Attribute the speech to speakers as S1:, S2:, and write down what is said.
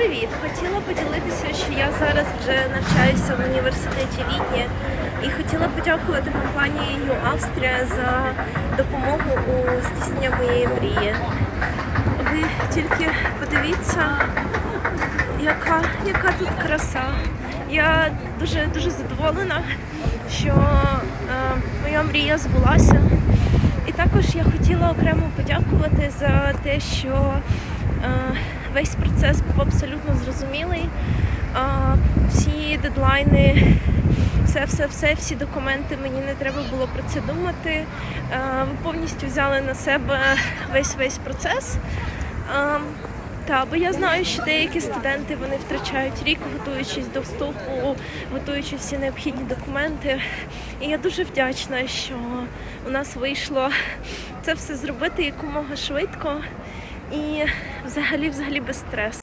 S1: привіт! Хотіла поділитися, що я зараз вже навчаюся в університеті Відні і хотіла подякувати компанії Австрія за допомогу у здійсненні моєї мрії. Ви тільки подивіться, яка, яка тут краса. Я дуже дуже задоволена, що е, моя мрія збулася. І також я хотіла окремо подякувати за те, що весь процес був абсолютно зрозумілий. Всі дедлайни, все, все, все, всі документи, мені не треба було про це думати. Ви повністю взяли на себе весь весь процес. Та, бо я знаю, що деякі студенти вони втрачають рік, готуючись до вступу, готуючи всі необхідні документи. І я дуже вдячна, що у нас вийшло це все зробити якомога швидко і взагалі, взагалі без стресу.